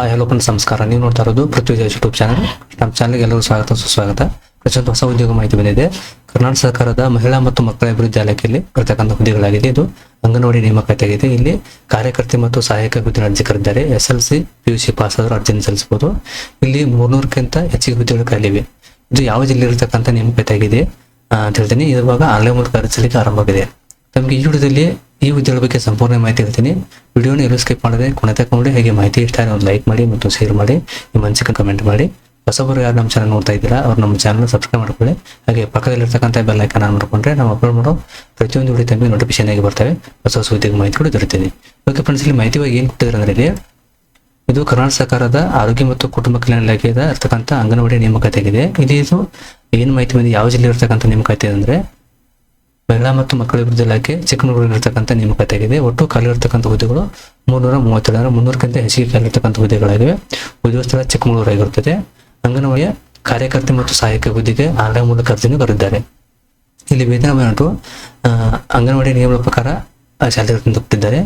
Hi hello friends ನಮಸ್ಕಾರ. ನೀವು ನೋಡ್ತಾ ಇರೋದು ಪೃಥ್ವಿ ಯೂಟ್ಯೂಬ್ ಚಾನಲ್ ನಮ್ಮ ಚಾನಲ್ಗೆ ಎಲ್ಲರೂ ಸ್ವಾಗತ. ಸುಸ್ವಾಗತ. ಪ್ರಚಂಡ ಹೊಸ ಉದ್ಯೋಗ ಮಾಹಿತಿ ಬಂದಿದೆ. ಕರ್ನಾಟಕ ಸರ್ಕಾರದ ಮಹಿಳಾ ಮತ್ತು ಮಕ್ಕಳ ಅಭಿವೃದ್ಧಿ ಇಲಾಖೆಯಲ್ಲಿ ಇರತಕ್ಕಂಥ ಹುದ್ದೆಗಳಾಗಿದೆ ಇದು. ಅಂಗನವಾಡಿ ನೇಮಕಾತಿಯಾಗಿದೆ. ಇಲ್ಲಿ ಕಾರ್ಯಕರ್ತೆ ಮತ್ತು ಸಹಾಯಕ ಹುದ್ದೆ ಅರ್ಜಿ ಕರೆದಿದ್ದಾರೆ S L C P U C pass ಆದರೂ ಅರ್ಜಿಯನ್ನು ಸಲ್ಲಿಸಬಹುದು. ಇಲ್ಲಿ ಮೂರ್ನೂರಕ್ಕಿಂತ ಹೆಚ್ಚಿಗೆ ಹುದ್ದೆಗಳು ಖಾಲಿವೆ ಇದು ಯಾವ ಜಿಲ್ಲೆ ಇರತಕ್ಕಂಥ ನೇಮಕಾತಿ ಆಗಿದೆ ಅಂತ ಹೇಳ್ತೀನಿ. ಇವಾಗ ಆನ್ಲೈನ್ ಮೂಲಕ ಅರ್ಜಿಸಲಿಕ್ಕೆ ಆರಂಭವಾಗಿದೆ. ತಮಗೆ ಈ ವಿಡಿಯೋದಲ್ಲಿ ಈ ಉದ್ಯೋಗ ಬಗ್ಗೆ ಸಂಪೂರ್ಣ ಮಾಹಿತಿ ಹೇಳ್ತೀನಿ. ವಿಡಿಯೋನ ಎಲ್ಲೂ ಸ್ಕಿಪ್ ಮಾಡದೆ ಕೊನೆ ತಗೊಂಡು ನೋಡಿ, ಹಾಗೆ ಮಾಹಿತಿ ಇಷ್ಟ ಒಂದು ಲೈಕ್ ಮಾಡಿ ಮತ್ತು ಶೇರ್ ಮಾಡಿ, ನಿಮ್ಮ ಅನಿಸಿಕೆ ಕಮೆಂಟ್ ಮಾಡಿ. ಹೊಸಬರು ಯಾರು ನಮ್ಮ ಚಾನಲ್ ನೋಡ್ತಾ ಇದ್ದೀರಾ, ಅವ್ರು ನಮ್ಮ ಚಾನಲ್ ಸಬ್ಸ್ಕ್ರೈಬ್ ಮಾಡ್ಕೊಳ್ಳಿ. ಹಾಗೆ ಪಕ್ಕದಲ್ಲಿರ್ತಕ್ಕಂಥ ಬೆಲ್ ಐಕನ್ ಆನ್ ಮಾಡ್ಕೊಂಡ್ರೆ ನಾವು ಅಪ್ಲೋಡ್ ಮಾಡೋ ಪ್ರತಿಯೊಂದು ವಿಡಿಯೋ ತಮಗೆ ನೋಟಿಫಿಕೇಶನ್ ಆಗಿ ಬರ್ತವೆ. ಹೊಸ ಹೊಸ ಉದ್ಯೋಗ ಮಾಹಿತಿ ಕೂಡ ದೊರೆತೀನಿ ಓಕೆ ಫ್ರೆಂಡ್ಸ್ ಇಲ್ಲಿ ಮಾಹಿತಿ ಬಗ್ಗೆ ಏನು ಕೊಟ್ಟಿದ್ದಾರೆ ಅಂದ್ರೆ ಇಲ್ಲಿ ಇದು ಕರ್ನಾಟಕ ಸರ್ಕಾರದ ಆರೋಗ್ಯ ಮತ್ತು ಕುಟುಂಬ ಕಲ್ಯಾಣ ಇಲಾಖೆಯ ಇರ್ತಕ್ಕಂಥ ಅಂಗನವಾಡಿ ನೇಮಕಾತಿ ಆಗಿದೆ. ಇಲ್ಲಿ ಇದು ಏನು ಮಾಹಿತಿ ಬಂದು ಯಾವ ಜಿಲ್ಲೆ ಇರ್ತಕ್ಕಂಥ ನೇಮಕಾತಿ ಅಂದ್ರೆ ಮಹಿಳಾ ಮತ್ತು ಮಕ್ಕಳ ಅಭಿವೃದ್ಧಿ ಇಲಾಖೆ ಚಿಕ್ಕಮಗಳೂರು ಇರತಕ್ಕಂಥ ನೇಮಕಾತಿ ಆಗಿದೆ ಒಟ್ಟು ಖಾಲಿ ಇರತಕ್ಕಂಥ ಹುದ್ದೆಗಳು ಮೂರ್ನೂರ ಮೂವತ್ತೇಳು ಮುನ್ನೂರಕ್ಕಿಂತ ಹೆಚ್ಚಿಗೆ ಖಾಲಿ ಇರತಕ್ಕಂಥ ಹುದ್ದೆಗಳಾಗಿವೆ. ಉದ್ಯೋಗ ಸ್ಥಳ ಚಿಕ್ಕಮಗಳೂರು ಆಗಿರುತ್ತದೆ ಅಂಗನವಾಡಿಯ ಕಾರ್ಯಕರ್ತೆ ಮತ್ತು ಸಹಾಯಕ ಹುದ್ದೆಗೆ ಆನ್ಲೈನ್ ಮೂಲಕ ಅರ್ಜಿಯನ್ನು ಕರೆದಿದ್ದಾರೆ ಇಲ್ಲಿ ವೇತನ ಆ, ಅಂಗನವಾಡಿ ನಿಯಮಗಳ ಪ್ರಕಾರ ಶಾಲೆ ಕೊಟ್ಟಿದ್ದಾರೆ.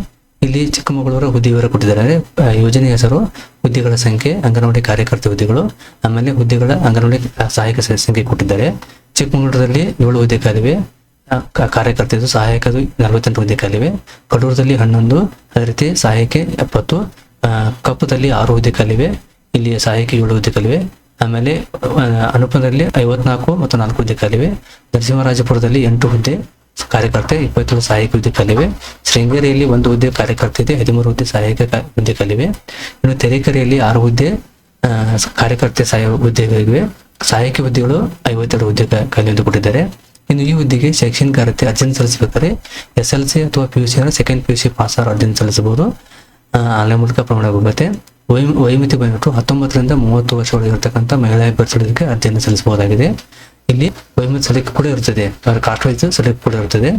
ಇಲ್ಲಿ ಚಿಕ್ಕಮಗಳೂರು ಹುದ್ದೆ ವಿವರ ಕೊಟ್ಟಿದ್ದಾರೆ ಯೋಜನೆಯ ಯೋಜನೆ ಹೆಸರು ಹುದ್ದೆಗಳ ಸಂಖ್ಯೆ ಅಂಗನವಾಡಿ ಕಾರ್ಯಕರ್ತೆ ಹುದ್ದೆಗಳು ಆಮೇಲೆ ಹುದ್ದೆಗಳ ಅಂಗನವಾಡಿ ಸಹಾಯಕ ಸಂಖ್ಯೆ ಕೊಟ್ಟಿದ್ದಾರೆ. ಚಿಕ್ಕಮಗಳೂರಲ್ಲಿ ಏಳು ಹುದ್ದೆ ಖಾಲಿವೆ ಸಹಾಯಕರು ಕ- ಕಾರ್ಯಕರ್ತೆದು ಸಹಾಯಕದು ನಲವತ್ತೆಂಟು ಹುದ್ದೆ ಕಲಿವೆ. ಕಡೂರದಲ್ಲಿ ಹನ್ನೊಂದು ಅದೇ ರೀತಿ ಸಹಾಯಕ್ಕೆ ಎಪ್ಪತ್ತು ಕಪ್ಪದಲ್ಲಿ ಆರು ಹುದ್ದೆ ಕಲಿವೆ. ಇಲ್ಲಿ ಸಹಾಯಕ್ಕೆ ಏಳು ಹುದ್ದೆ ಖಾಲಿವೆ ಆಮೇಲೆ ಅನುಪದಲ್ಲಿ ಐವತ್ನಾಲ್ಕು ಮತ್ತು ನಾಲ್ಕು ಹುದ್ದೆ ಕಲಿವೆ. ನರಸಿಂಹರಾಜಪುರದಲ್ಲಿ ಎಂಟು ಹುದ್ದೆ ಕಾರ್ಯಕರ್ತೆ, ಇಪ್ಪತ್ತೇಳು ಸಹಾಯಕ ಹುದ್ದೆ ಕಲಿವೆ. ಶೃಂಗೇರಿಯಲ್ಲಿ ಒಂದು ಹುದ್ದೆ ಕಾರ್ಯಕರ್ತೆ ಇದೆ, ಹದಿಮೂರು ಹುದ್ದೆ ಸಹಾಯಕ ಹುದ್ದೆ ಕಲಿವೆ. ಇನ್ನು ತೆರೆಕೆರೆಯಲ್ಲಿ ಆರು ಹುದ್ದೆ ಕಾರ್ಯಕರ್ತೆ ಸಹಾಯ ಹುದ್ದೆಗಳಿವೆ. ಸಹಾಯಕ ಹುದ್ದೆಗಳು ಐವತ್ತೆರಡು ಹುದ್ದೆ ಕ- ಖಾಲಿ ಹುದ್ದೆ ಕೊಟ್ಟಿದ್ದಾರೆ. ಇನ್ನು ಈ ಹುದ್ದೆಗೆ ಶೈಕ್ಷಣಿಕ ಅರ್ಹತೆ ಅರ್ಜಿಯನ್ನು ಸಲ್ಲಿಸಬೇಕಾದ್ರೆ ಎಸ್ ಎಲ್ ಸಿ ಅಥವಾ P U C second P U C pass R ಅರ್ಜಿಯನ್ನು ಸಲ್ಲಿಸಬಹುದು. ಆನ್ಲೈನ್ ಮೂಲಕ ಪ್ರಮಾಣ ಹೋಗುತ್ತೆ ವೈ ವೈಮಿತಿ ಬಂದ್ಬಿಟ್ಟು ಹತ್ತೊಂಬತ್ತರಿಂದ ಮೂವತ್ತು ವರ್ಷ ಒಳಗಿರ್ತಕ್ಕಂಥ ಮಹಿಳಾ ಅಭ್ಯರ್ಥಿಗಳಿಗೆ ಅರ್ಜಿಯನ್ನು ಸಲ್ಲಿಸಬಹುದಾಗಿದೆ. ಇಲ್ಲಿ ವೈಮಿತಿ ಸಲಿಕೆ ಕೂಡ ಇರುತ್ತದೆ ಕಾಸ್ಟ್ ವೈಸ್ ಸಲಿಕೆ ಕೂಡ ಇರುತ್ತದೆ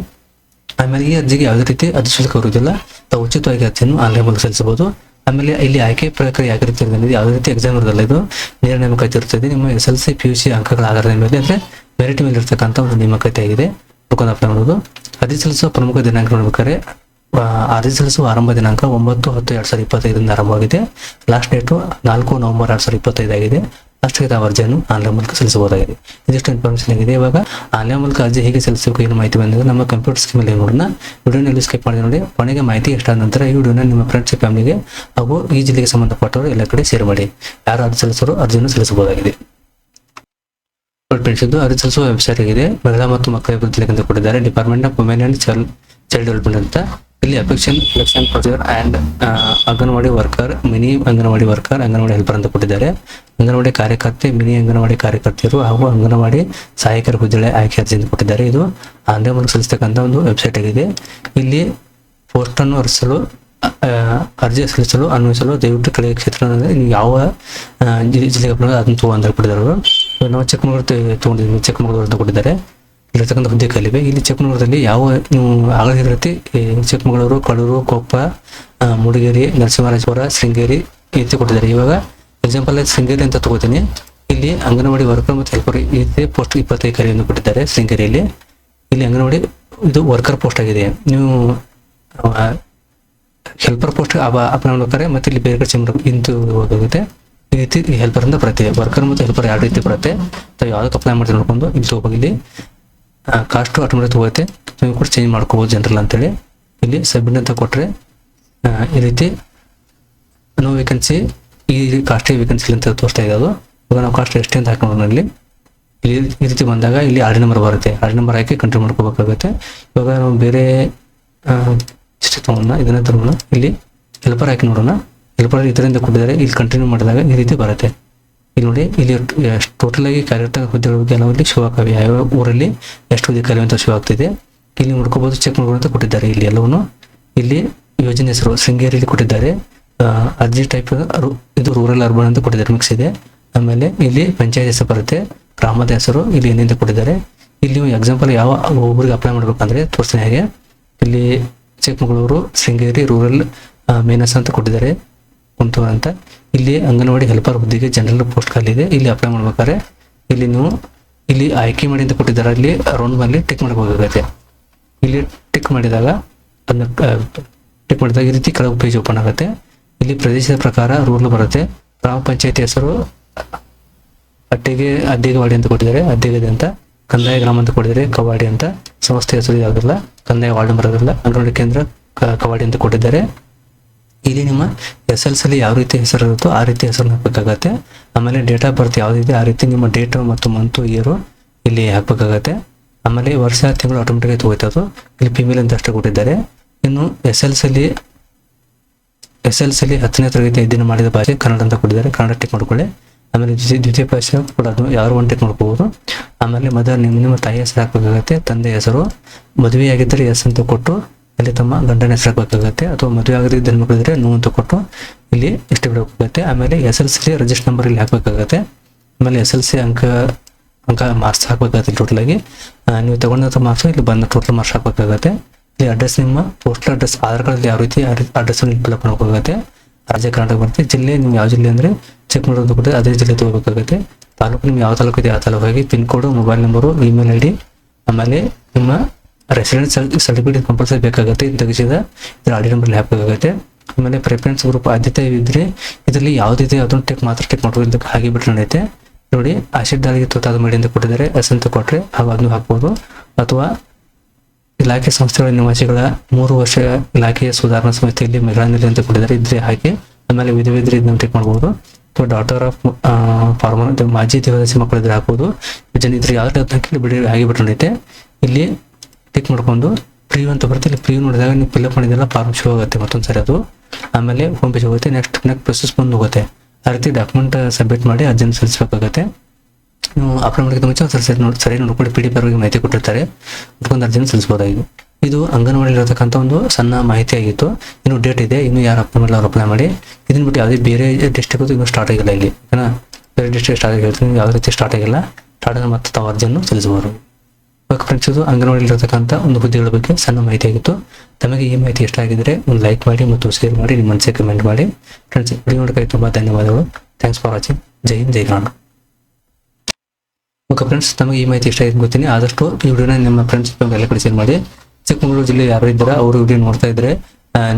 ಆಮೇಲೆ ಈ ಅರ್ಜಿಗೆ ಯಾವುದೇ ರೀತಿ ಅರ್ಜಿ ಶುಲ್ಕ ಇರುವುದಿಲ್ಲ, ತಾವು ಉಚಿತವಾಗಿ ಅರ್ಜಿಯನ್ನು ಆನ್ಲೈನ್ ಮೂಲಕ ಸಲ್ಲಿಸಬಹುದು. ಆಮೇಲೆ ಇಲ್ಲಿ ಆಯ್ಕೆ ಪ್ರಕ್ರಿಯೆ ಇರ್ತದೆ ಯಾವುದೇ ರೀತಿ ಎಕ್ಸಾಮ್ ಇರೋದಿಲ್ಲ ಇದು ನೇರ ನೇಮಕಾತಿ ಇರ್ತದೆ. ನಿಮ್ಮ S L C P U C ಅಂಕಗಳ ಆಧಾರದ ಮೇಲೆ ಅಂದ್ರೆ ಮೆರಿಟ್ ಮೇಲೆ ಇರ್ತಕ್ಕಂಥ ಒಂದು ನೇಮಕಾತಿ ಆಗಿದೆ. ಟೋಕನ್ ಅಪ್ಲೈ ಮಾಡೋದು. ಅರ್ಜಿ ಸಲ್ಲಿಸುವ ಪ್ರಮುಖ ದಿನಾಂಕ ನೋಡ್ಬೇಕಾದ್ರೆ ಅರ್ಜಿ ಸಲ್ಲಿಸುವ ಆರಂಭ ದಿನಾಂಕ ಒಂಬತ್ತು ಹತ್ತು ಎರಡ್ ಸಾವಿರದ ಇಪ್ಪತ್ತೈದರಿಂದ ಆರಂಭವಾಗಿದೆ. ಲಾಸ್ಟ್ ಡೇಟು ನಾಲ್ಕು ನವೆಂಬರ್ ಎರಡ್ ಸಾವಿರದ ಇಪ್ಪತ್ತೈದು ತಾವು ಅರ್ಜಿಯನ್ನು ಆನ್ಲೈನ್ ಮೂಲಕ ಸಲ್ಲಿಸಬಹುದಾಗಿದೆ. ಇದಿಷ್ಟು ಇನ್ಫಾರ್ಮೇಷನ್ ಆಗಿದೆ ಇವಾಗ ಆನ್ಲೈನ್ ಮೂಲಕ ಅರ್ಜಿ ಹೇಗೆ ಸಲ್ಲಿಸಬೇಕು, ಏನು ಮಾಹಿತಿ ಬಂದಿದೆ, ನಮ್ಮ ಕಂಪ್ಯೂಟರ್ ಸ್ಕೀಮಲ್ಲಿ ನೋಡೋಣ. ವಿಡಿಯೋನಲ್ಲಿ ಸ್ಕಿಪ್ ಮಾಡಿ ನೋಡಿ. ಕೊನೆಗೆ ಮಾಹಿತಿ ಎಷ್ಟಾದ ನಂತರ ಈ ವಿಡಿಯೋನ ನಿಮ್ಮ ಫ್ರೆಂಡ್ಸ್ ಫ್ಯಾಮಿಲಿಗೆ ಹಾಗೂ ಈ ಜಿಲ್ಲೆಗೆ ಸಂಬಂಧಪಟ್ಟವರು ಎಲ್ಲ ಕಡೆ ಶೇರ್ ಮಾಡಿ. ಯಾರು ಅರ್ಜಿ ಸಲ್ಲಿಸೋರು ಅರ್ಜಿಯನ್ನು ಸಲ್ಲಿಸಬಹುದಾಗಿದೆ. ಇದು ಅರ್ಜಿ ಸಲ್ಲಿಸುವ ವೆಬ್ಸೈಟ್ ಆಗಿದೆ. ಮಹಿಳಾ ಮತ್ತು ಮಕ್ಕಳ ಅಭಿವೃದ್ಧಿ ಕೊಟ್ಟಿದ್ದಾರೆ department of women and child development ಅಂತ. ಇಲ್ಲಿ affection election procedure and anganwadi worker mini anganwadi worker anganwadi helper ಅಂತ ಕೊಟ್ಟಿದ್ದಾರೆ. ಅಂಗನವಾಡಿ ಕಾರ್ಯಕರ್ತೆ, ಮಿನಿ ಅಂಗನವಾಡಿ ಕಾರ್ಯಕರ್ತೆಯರು ಹಾಗೂ ಅಂಗನವಾಡಿ ಸಹಾಯಕರ ಹುದ್ದೆಗಳ ಆಯ್ಕೆ ಅರ್ಜಿ ಅಂತ ಕೊಟ್ಟಿದ್ದಾರೆ. ಇದು ಆಂಧ್ರ ಮೂಲಕ ಒಂದು ವೆಬ್ಸೈಟ್ ಆಗಿದೆ. ಇಲ್ಲಿ ಪೋಸ್ಟ್ ಅನ್ನು ಅರಸಲು ಅರ್ಜಿ ಸಲ್ಲಿಸಲು, ಅನ್ವಯಿಸಲು ದಯವಿಟ್ಟು ಕೆಳಗೆ ಕ್ಷೇತ್ರ ಅಂದ್ರೆ ನೀವು ಯಾವ ಜಿಲ್ಲೆಗೆ ಅದನ್ನು ತಗೊಂಡು ಕೊಟ್ಟಿದ್ದಾರೆ ನಾವು ಚಿಕ್ಕಮಗಳೂರು ತಗೊಂಡಿದ್ದೀವಿ ಚಿಕ್ಕಮಗಳೂರು ಅಂತ ಕೊಟ್ಟಿದ್ದಾರೆ. ಇಲ್ಲಿರ್ತಕ್ಕಂಥ ಹುದ್ದೆ ಕಲಿವೆ ಇಲ್ಲಿ ಚಿಕ್ಕಮಗಳೂರಲ್ಲಿ ಯಾವ ಆಗಲೇ ರೀತಿ ಈ ಚಿಕ್ಕಮಗಳೂರು, ಕಡೂರು, ಕೊಪ್ಪ ಮೂಡಿಗೇರಿ, ನರಸಿಂಹರಾಜಪುರ, ಶೃಂಗೇರಿ ರೀತಿ ಕೊಟ್ಟಿದ್ದಾರೆ. ಇವಾಗ ಎಕ್ಸಾಂಪಲ್ ಶೃಂಗೇರಿ ಅಂತ ತಗೋತೀನಿ. ಇಲ್ಲಿ ಅಂಗನವಾಡಿ ವರ್ಕರ್ ಮತ್ತು ಹೆಲ್ಪರ್ ಈ ಪೋಸ್ಟ್ ಇಪ್ಪತ್ತೈದು ಕರೆಯನ್ನು ಕೊಟ್ಟಿದ್ದಾರೆ ಶೃಂಗೇರಿಯಲ್ಲಿ. ಇಲ್ಲಿ ಅಂಗನವಾಡಿ ಇದು ವರ್ಕರ್ ಪೋಸ್ಟ್ ಆಗಿದೆ. ನೀವು ಹೆಲ್ಪರ್ ಪೋಸ್ಟ್ ಅಪ್ಲೈ ಮಾಡ್ಬೇಕಾದ್ರೆ ಮತ್ತೆ ಇಲ್ಲಿ ಬೇರೆ ಕಡೆ ಚೇಂಬರ್ ಇಂತು ಹೋಗುತ್ತೆ ಈ ರೀತಿ ಹೆಲ್ಪರ್ ಅಂತ ಬರುತ್ತೆ. ವರ್ಕರ್ ಮತ್ತು ಹೆಲ್ಪರ್ ಯಾವ ರೀತಿ ಬರುತ್ತೆ. ತಾವು ಯಾವ್ದಕ್ಕೆ ಅಪ್ಲೈ ಮಾಡ್ತೀವಿ ನೋಡ್ಕೊಂಡು ಇಲ್ಲಿ ಹೋಗಿ ಇಲ್ಲಿ ಕಾಸ್ಟ್ ಆಟೋಮೆಟಿಕ್ ಹೋಗುತ್ತೆ ನೀವು ಕೂಡ ಚೇಂಜ್ ಮಾಡ್ಕೋಬೋದು ಜನರಲ್ ಅಂತೇಳಿ. ಇಲ್ಲಿ ಸಬ್ಮಿಟ್ ಅಂತ ಕೊಟ್ಟರೆ ಈ ರೀತಿ ನೋ ವೇಕೆನ್ಸಿ ಈ ಕಾಸ್ಟ್ ವೇಕೆನ್ಸಿ ಅಂತ ತೋರಿಸ್ತಾ ಇದೆ ಅದು. ಇವಾಗ ನಾವು ಕಾಸ್ಟ್ ಎಷ್ಟೇ ಅಂತ ಹಾಕೊಂಡು ಇಲ್ಲಿ. ಇಲ್ಲಿ ಈ ರೀತಿ ಬಂದಾಗ ಇಲ್ಲಿ ಆರ್ಡಿ ನಂಬರ್ ಬರುತ್ತೆ. ಆರ್ಡಿ ನಂಬರ್ ಹಾಕಿ ಕಂಟ್ರಿ ಮಾಡ್ಕೋಬೇಕಾಗುತ್ತೆ. ಇವಾಗ ನಾವು ಬೇರೆ ಇಷ್ಟು ತಗೋಣ, ಇದನ್ನ ತಗೋಣ. ಇಲ್ಲಿ ಹೆಲ್ಪರ್ ಹಾಕಿ ನೋಡೋಣ. ಹೆಲ್ಪರ್ ಇದರಿಂದ ಕೊಟ್ಟಿದ್ದಾರೆ. ಇಲ್ಲಿ ಕಂಟಿನ್ಯೂ ಮಾಡಿದಾಗ ಈ ರೀತಿ ಬರುತ್ತೆ. ಇಲ್ಲಿ ನೋಡಿ ಇಲ್ಲಿ ಟೋಟಲ್ ಆಗಿ ಕಾರ್ಯರತ ಹುದ್ದೆಗಳ ಬಗ್ಗೆ ನಾವು ಇಲ್ಲಿ ಶೋ ಆಗ್ತವೆ ಯಾವ ಊರಲ್ಲಿ ಎಷ್ಟು ಹುದ್ದೆ ಖಾಲಿ ಅಂತ ಶೋ ಆಗ್ತಿದೆ. ಇಲ್ಲಿ ನೋಡ್ಕೋಬಹುದು ಚೆಕ್ ಮಾಡ್ಬೋದು ಅಂತ ಕೊಟ್ಟಿದ್ದಾರೆ ಇಲ್ಲಿ ಎಲ್ಲವನ್ನು. ಇಲ್ಲಿ ಯೋಜನೆ ಹೆಸರು ಶೃಂಗೇರಿಯಲ್ಲಿ ಕೊಟ್ಟಿದ್ದಾರೆ. ಅರ್ಜಿ ಟೈಪ್ ಇದು ರೂರಲ್ ಅರ್ಬನ್ ಅಂತ ಕೊಟ್ಟಿದ್ದಾರೆ ಮಿಕ್ಸ್ ಇದೆ. ಆಮೇಲೆ ಇಲ್ಲಿ ಪಂಚಾಯತ್ ಹೆಸರು ಬರುತ್ತೆ, ಗ್ರಾಮದ ಹೆಸರು ಇಲ್ಲಿ ಏನಿಂದ ಕೊಟ್ಟಿದ್ದಾರೆ. ಇಲ್ಲಿ ಎಕ್ಸಾಂಪಲ್ ಯಾವ ಒಬ್ಬರಿಗೆ ಅಪ್ಲೈ ಮಾಡ್ಬೇಕಂದ್ರೆ ತೋರಿಸ್ತೀನಿ ಹಾಗೆ. ಇಲ್ಲಿ ಚಿಕ್ಕಮಗಳೂರು, ಶೃಂಗೇರಿ ರೂರಲ್ ಮೇನಸ್ ಅಂತ ಕೊಟ್ಟಿದ್ದಾರೆ, ಕುಂತೂರು ಅಂತ. ಇಲ್ಲಿ ಅಂಗನವಾಡಿ ಹೆಲ್ಪರ್ ಹುದ್ದೆಗೆ ಜನರಲ್ ಪೋಸ್ಟ್ ಖಾಲಿ ಇದೆ. ಇಲ್ಲಿ ಅಪ್ಲೈ ಮಾಡ್ಬೇಕಾದ್ರೆ ಇಲ್ಲಿ ನೀವು ಇಲ್ಲಿ ಆಯ್ಕೆ ಮಾಡಿ ಅಂತ ಕೊಟ್ಟಿದ್ದಾರೆ. ಅಲ್ಲಿ ರೌಂಡ್ ಮೇಲೆ ಟಿಕ್ ಮಾಡಬೇಕಾಗುತ್ತೆ. ಇಲ್ಲಿ ಟಿಕ್ ಮಾಡಿದಾಗ ಅದನ್ನ ಟಿಕ್ ಮಾಡಿದಾಗ ಈ ರೀತಿ ಕೆಳಗೆ ಪೇಜ್ ಓಪನ್ ಆಗುತ್ತೆ. ಇಲ್ಲಿ ಪ್ರದೇಶದ ಪ್ರಕಾರ ರೂಲ್ ಬರುತ್ತೆ. ಗ್ರಾಮ ಪಂಚಾಯತಿ ಹೆಸರು ಅಟ್ಟಿಗೆ ಅದ್ದಿಗವಾಡಿ ಅಂತ ಕೊಟ್ಟಿದ್ದಾರೆ. ಅದ್ದಿಗದೆ ಅಂತ, ಕಂದಾಯ ಗ್ರಾಮ ಅಂತ ಕೊಟ್ಟಿದ್ದಾರೆ. ಕವಾಡಿ ಅಂತ ಸಂಸ್ಥೆ ಹೆಸರು ಯಾವುದಿಲ್ಲ ಕಂದಾಯ ವಾರ್ಡ್ ನಂಬರ್ ಅಂಗನವಾಡಿ ಕೇಂದ್ರ ಕವಾಡಿ ಅಂತ ಕೊಟ್ಟಿದ್ದಾರೆ. ಇಲ್ಲಿ ನಿಮ್ಮ ಎಸ್ ಎಲ್ ಸಿ ಯಾವ ರೀತಿ ಹೆಸರು ಇರುತ್ತೋ ಆ ರೀತಿ ಹೆಸರು ಹಾಕಬೇಕಾಗತ್ತೆ. ಆಮೇಲೆ ಡೇಟ್ ಆಫ್ ಬರ್ತ್ ಯಾವುದಿದೆ ಆ ರೀತಿ ನಿಮ್ಮ ಡೇಟ್ ಮತ್ತು ಮಂತು ಇಯರು ಇಲ್ಲಿ ಹಾಕಬೇಕಾಗತ್ತೆ. ಆಮೇಲೆ ವರ್ಷ ತಿಂಗಳು ಆಟೋಮೆಟಿಕ್ ತಗೋಯ್ತದು ಇಲ್ಲಿ ಫಿಮೇಲ್ ಅಂತ ಅಷ್ಟೇ ಕೊಟ್ಟಿದ್ದಾರೆ. ಇನ್ನು S L C S L C ಹತ್ತನೇ ತರಗತಿ ದಿನ ಮಾಡಿದ ಭಾಷೆ ಕನ್ನಡ ಅಂತ ಕೊಟ್ಟಿದ್ದಾರೆ. ಕನ್ನಡ ಟಿಕ್ ಮಾಡ್ಕೊಳ್ಳಿ. ಆಮೇಲೆ ದ್ವಿತೀಯ ಭಾಷೆ ಕೂಡ ಅದು ಯಾರು ಒಂದು ಟಿಕ್ ಆಮೇಲೆ ಮದರ್ ನಿಮ್ಮ ನಿಮ್ಮ ತಾಯಿ ಹೆಸರು ಹಾಕಬೇಕಾಗತ್ತೆ. ತಂದೆ ಹೆಸರು. ಮದುವೆಯಾಗಿದ್ದರೆ ಎಸ್ ಅಂತ ಕೊಟ್ಟು ಇಲ್ಲಿ ತಮ್ಮ ಗಂಡನ ಹೆಸರು ಹಾಕಬೇಕಾಗತ್ತೆ ಅಥವಾ ಮದುವೆ ಆಗದಿದ್ದ ಹೆಣ್ಮಕ್ಳಿದ್ರೆ ನೋ ಅಂತ ಕೊಟ್ಟು ಇಲ್ಲಿ ಇಷ್ಟು ಬಿಡಬೇಕಾಗತ್ತೆ ಆಮೇಲೆ S L C register number ಇಲ್ಲಿ ಹಾಕಬೇಕಾಗತ್ತೆ. ಆಮೇಲೆ ಎಸ್ ಎಲ್ ಸಿ ಅಂಕ ಅಂಕ ಮಾರ್ಕ್ಸ್ ಹಾಕಬೇಕಾಗತ್ತೆ ಟೋಟಲ್ ಆಗಿ. ನೀವು ತಗೊಂಡಂಥ ಮಾರ್ಕ್ಸ್ ಇಲ್ಲಿ ಬಂದ ಟೋಟಲ್ ಮಾರ್ಕ್ಸ್ ಹಾಕಬೇಕಾಗತ್ತೆ. ಇಲ್ಲಿ ಅಡ್ರೆಸ್ ನಿಮ್ಮ ಪೋಸ್ಟಲ್ ಅಡ್ರೆಸ್ ಆಧಾರ್ ಕಾರ್ಡ್ ಯಾವ ರೀತಿ ಅಡ್ರೆಸ್ ಫಿಲಪ್ ಮಾಡ್ಕೋಬೇಕಾಗತ್ತೆ ರಾಜ್ಯ ಕರ್ನಾಟಕ ಬರುತ್ತೆ ಜಿಲ್ಲೆ ನೀವು ಯಾವ ಜಿಲ್ಲೆ ಅಂದರೆ ಚೆಕ್ ಮಾಡೋದು ಕೂಡ ಅದೇ ಜಿಲ್ಲೆ ತಗೋಬೇಕಾಗುತ್ತೆ. ತಾಲೂಕು ನಿಮ್ಗೆ ಯಾವ ತಾಲೂಕು ಇದೆ ಆ ತಾಲೂಕಾಗಿ, pin code mobile number email I D ಆಮೇಲೆ ನಿಮ್ಮ ರೆಸಿಡೆನ್ಸ್ ಸರ್ಟಿಫಿಕೇಟ್ ಕಂಪಲ್ಸರಿ ಬೇಕಾಗುತ್ತೆ, ಇದು ತೆಗೆಸಿದ. ಇದ್ರ ಆಡಿ ನಂಬರ್ ಹಾಕಬೇಕಾಗುತ್ತೆ. ಆಮೇಲೆ ಪ್ರಿಫರೆನ್ಸ್ ಗ್ರೂಪ್ ಆದ್ಯತೆ ಇದ್ದರೆ ಇದರಲ್ಲಿ ಯಾವುದಿದೆ ಅದನ್ನು ಟೆಕ್ ಮಾತ್ರ ಟೆಕ್ ಮಾಡ್ಬೋದು ಹಾಗೆ ಬಿಟ್ಟು ನಡೆಯುತ್ತೆ ನೋಡಿ ಆಸಿಡ್ ದಾಳಿಗೆ ತುತ್ತಾದ ಅಂತ ಕೊಟ್ಟಿದ್ದಾರೆ ಎಸ್ ಅಂತ ಕೊಟ್ಟರೆ ಹಾಗೂ ಅದನ್ನು ಹಾಕ್ಬೋದು. ಅಥವಾ ಇಲಾಖೆ ಸಂಸ್ಥೆಗಳ ನಿವಾಸಿಗಳ ಮೂರು ವರ್ಷ ಇಲಾಖೆಯ ಸುಧಾರಣಾ ಸಂಸ್ಥೆಯಲ್ಲಿ ಮಹಿಳಾ ಅಂತ ಕೊಟ್ಟಿದ್ದಾರೆ, ಇದ್ರೆ ಹಾಕಿ ಆಮೇಲೆ ವಿಧ ಇದ್ರೆ ಇದನ್ನು ಟೆಕ್ ಮಾಡ್ಬೋದು. ಅಥವಾ ಡಾಟರ್ ಆಫ್ ಫಾರ್ಮರ್ ಮಾಜಿ ದೇವದಾಸಿ ಮಕ್ಕಳಿದ್ರೆ ಹಾಕ್ಬೋದು. ಜನ ಇದ್ರೆ ಯಾವ್ದು ಹಾಕಿ ಬಿಡಿ, ಹಾಗೆ ಬಿಟ್ಟು ನಡೆಯುತ್ತೆ ಇಲ್ಲಿ ಟಿಕ್ ಮಾಡ್ಕೊಂಡು ಪ್ರಿವ್ಯೂ ಅಂತ ಬರುತ್ತೆ. ಇಲ್ಲಿ ಪ್ರಿವ್ಯೂ ನೋಡಿದಾಗ ನೀವು ಫಿಲ್ಅಪ್ ಮಾಡಿದೆಲ್ಲ ಫಾರ್ಮ್ ಶೋ ಆಗುತ್ತೆ ಮತ್ತೊಂದು ಸರಿ ಅದು. ಆಮೇಲೆ ಹೋಮ್ ಪೇಜ್ ಹೋಗುತ್ತೆ. ನೆಕ್ಸ್ಟ್ ನೆಕ್ಸ್ಟ್ ಪ್ರೊಸೆಸ್ ಬಂದು ಹೋಗುತ್ತೆ. ಆ ರೀತಿ ಡಾಕ್ಯುಮೆಂಟ್ ಸಬ್ಮಿಟ್ ಮಾಡಿ ಅರ್ಜೆಂಟ್ ಸಲ್ಲಿಸಬೇಕಾಗುತ್ತೆ. ನೀವು ಅಪ್ಲೈ ಮಾಡಿದ ಮುಂಚೆ ಸರಿ ಸರಿ ನೋಡಿ, ಸರಿ ನೋಡ್ಕೊಂಡು ಪಿ ಡಿ ಪಿ ಅವರಿಗೆ ಮಾಹಿತಿ ಕೊಟ್ಟಿರ್ತಾರೆ. ಒಂದು ಅರ್ಜಿನ ಸಲ್ಲಿಸಬಹುದಾಗಿದೆ ಇದು ಅಂಗನವಾಡಿ ಇರತಕ್ಕಂಥ ಒಂದು ಸಣ್ಣ ಮಾಹಿತಿ ಆಗಿತ್ತು ಇನ್ನು ಡೇಟ್ ಇದೆ. ಇನ್ನು ಯಾರು ಅಪ್ಲೈ ಮಾಡಿಲ್ಲ ಅವ್ರು ಅಪ್ಲೈ ಮಾಡಿ. ಇದನ್ನ ಬಿಟ್ಟು ಯಾವುದೇ ಬೇರೆ ಡಿಸ್ಟ್ರಿಕ್ಟ್ ಇನ್ನೂ ಸ್ಟಾರ್ಟ್ ಆಗಿಲ್ಲ ಇಲ್ಲಿ. ಬೇರೆ ಡಿಸ್ಟ್ರಿಕ್ಟ್ ಸ್ಟಾರ್ಟ್ ಆಗಿರ್ತೀನಿ ಯಾವುದೇ ರೀತಿ ಸ್ಟಾರ್ಟ್ ಆಗಿಲ್ಲ. ಸ್ಟಾರ್ಟ್ ಆದರೆ ಮತ್ತೆ ತಾವು ಅರ್ಜಿಯನ್ನು ಸಲ್ಲಿಸಬಹುದು. ಓಕೆ ಫ್ರೆಂಡ್ಸ್ ಇದು ಅಂಗನವಾಡಿ ಇರತಕ್ಕಂಥ ಒಂದು ಹುದ್ದೆಗಳ ಬಗ್ಗೆ ಸಣ್ಣ ಮಾಹಿತಿ ಆಗಿತ್ತು. ತಮಗೆ ಈ ಮಾಹಿತಿ ಇಷ್ಟ ಆಗಿದ್ರೆ ಒಂದು ಲೈಕ್ ಮಾಡಿ ಮತ್ತು ಶೇರ್ ಮಾಡಿ, ನಿಮ್ಮ ಮನಸ್ಸಿಗೆ ಕಮೆಂಟ್ ಮಾಡಿ. ಫ್ರೆಂಡ್ಸ್ ವಿಡಿಯೋ ನೋಡೋಕೆ ತುಂಬ ಧನ್ಯವಾದಗಳು. ಥ್ಯಾಂಕ್ಸ್ ಫಾರ್ ವಾಚಿಂಗ್ ಜೈ ಹಿಂದ್, ಜೈ ಕನ್ನಡ ಓಕೆ ಫ್ರೆಂಡ್ಸ್ ತಮಗೆ ಈ ಮಾಹಿತಿ ಇಷ್ಟ ಆಗಿದೆ ಗೊತ್ತೀನಿ. ಆದಷ್ಟು ಈ ವಿಡಿಯೋನ ನಿಮ್ಮ ಫ್ರೆಂಡ್ಸ್ ಎಲ್ಲ ಕಡೆ ಶೇರ್ ಮಾಡಿ. ಚಿಕ್ಕಮಗಳೂರು ಜಿಲ್ಲೆ ಯಾರು ಇದ್ದಾರೆ ಅವರು ವಿಡಿಯೋ ನೋಡ್ತಾ ಇದ್ರೆ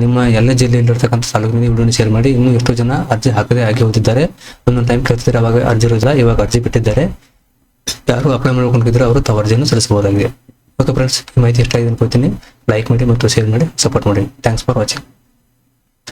ನಿಮ್ಮ ಎಲ್ಲ ಜಿಲ್ಲೆಯಲ್ಲಿರ್ತಕ್ಕಂಥ ತಾಲೂಕಿನ ವಿಡಿಯೋನ ಶೇರ್ ಮಾಡಿ. ಇನ್ನೂ ಎಷ್ಟೋ ಜನ ಅರ್ಜಿ ಹಾಕದೇ ಆಗಿ ಹೋಗಿದ್ದಾರೆ. ಒಂದೊಂದು ಟೈಮ್ ಕೇಳ್ತಿದ್ದಾರೆ, ಅವಾಗ ಅರ್ಜಿ ಇರೋದಿಲ್ಲ, ಇವಾಗ ಅರ್ಜಿ ಬಿಟ್ಟಿದ್ದಾರೆ. ಯಾರು ಅಪ್ಲೈ ಮಾಡ್ಕೊಂಡಿದ್ರೆ ಅವರು ತಾವು ಅರ್ಜಿಯನ್ನು ಸಲ್ಲಿಸಬಹುದಾಗಿದೆ. ಓಕೆ ಫ್ರೆಂಡ್ಸ್ ಈ ಮಾಹಿತಿ ಇಷ್ಟ ಆಗಿದೆ ಅನ್ಕೋತೀನಿ ಲೈಕ್ ಮಾಡಿ ಮತ್ತು ಶೇರ್ ಮಾಡಿ ಸಪೋರ್ಟ್ ಮಾಡಿ. Thanks for watching